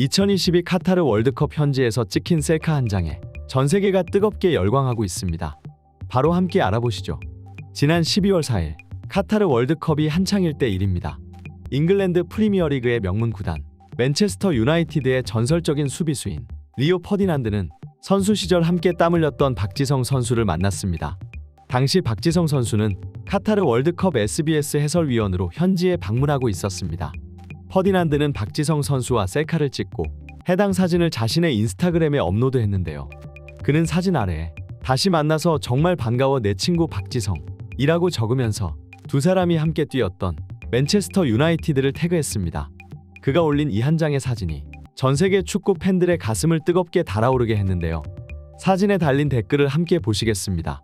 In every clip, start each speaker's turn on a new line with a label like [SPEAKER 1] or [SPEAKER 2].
[SPEAKER 1] 2022 카타르 월드컵 현지에서 찍힌 셀카 한 장에 전 세계가 뜨겁게 열광하고 있습니다. 바로 함께 알아보시죠. 지난 12월 4일 카타르 월드컵이 한창일 때 일입니다. 잉글랜드 프리미어리그의 명문 구단 맨체스터 유나이티드의 전설적인 수비수인 리오 퍼디난드는 선수 시절 함께 땀 흘렸던 박지성 선수를 만났습니다. 당시 박지성 선수는 카타르 월드컵 SBS 해설위원으로 현지에 방문하고 있었습니다. 퍼디난드는 박지성 선수와 셀카를 찍고 해당 사진을 자신의 인스타그램에 업로드했는데요. 그는 사진 아래에 다시 만나서 정말 반가워 내 친구 박지성이라고 적으면서 두 사람이 함께 뛰었던 맨체스터 유나이티드를 태그했습니다. 그가 올린 이 한 장의 사진이 전 세계 축구 팬들의 가슴을 뜨겁게 달아오르게 했는데요. 사진에 달린 댓글을 함께 보시겠습니다.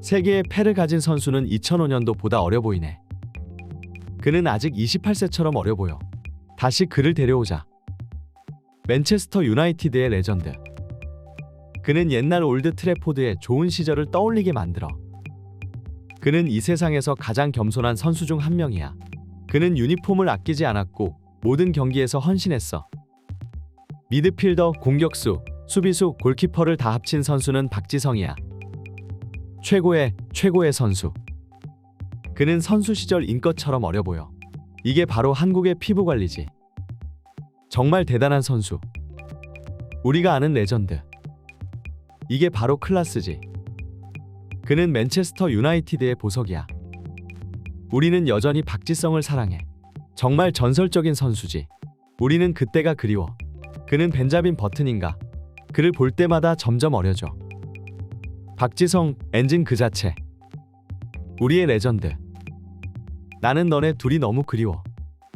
[SPEAKER 1] 세계의 패를 가진 선수는 2005년도 보다 어려 보이네. 그는 아직 28세처럼 어려 보여. 다시 그를 데려오자. 맨체스터 유나이티드의 레전드. 그는 옛날 올드 트래포드의 좋은 시절을 떠올리게 만들어. 그는 이 세상에서 가장 겸손한 선수 중 한 명이야. 그는 유니폼을 아끼지 않았고 모든 경기에서 헌신했어. 미드필더, 공격수, 수비수, 골키퍼를 다 합친 선수는 박지성이야. 최고의 최고의 선수. 그는 선수 시절 인것처럼 어려 보여. 이게 바로 한국의 피부 관리지. 정말 대단한 선수. 우리가 아는 레전드. 이게 바로 클라스지. 그는 맨체스터 유나이티드의 보석이야. 우리는 여전히 박지성을 사랑해. 정말 전설적인 선수지. 우리는 그때가 그리워. 그는 벤자민 버튼인가? 그를 볼 때마다 점점 어려져. 박지성, 엔진 그 자체. 우리의 레전드. 나는 너네 둘이 너무 그리워.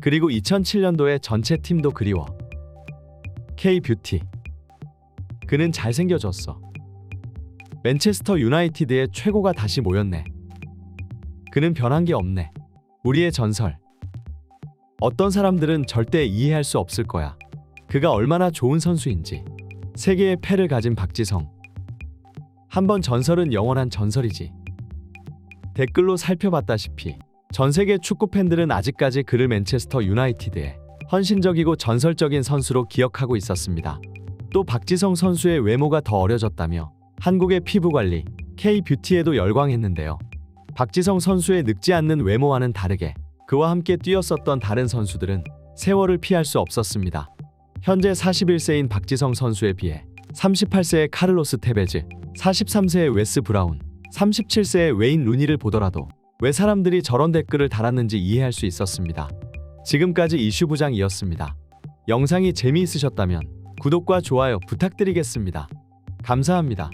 [SPEAKER 1] 그리고 2007년도에 전체 팀도 그리워. K 뷰티. 그는 잘생겨졌어. 맨체스터 유나이티드의 최고가 다시 모였네. 그는 변한 게 없네. 우리의 전설. 어떤 사람들은 절대 이해할 수 없을 거야. 그가 얼마나 좋은 선수인지. 세계의 패를 가진 박지성. 한 번 전설은 영원한 전설이지. 댓글로 살펴봤다시피 전 세계 축구 팬들은 아직까지 그를 맨체스터 유나이티드의 헌신적이고 전설적인 선수로 기억하고 있었습니다. 또 박지성 선수의 외모가 더 어려졌다며 한국의 피부 관리 K 뷰티에도 열광했는데요. 박지성 선수의 늙지 않는 외모와는 다르게 그와 함께 뛰었었던 다른 선수들은 세월을 피할 수 없었습니다. 현재 41세인 박지성 선수에 비해 38세의 카를로스 테베즈, 43세의 웨스 브라운, 37세의 웨인 루니를 보더라도 왜 사람들이 저런 댓글을 달았는지 이해할 수 있었습니다. 지금까지 이슈부장이었습니다. 영상이 재미있으셨다면 구독과 좋아요 부탁드리겠습니다. 감사합니다.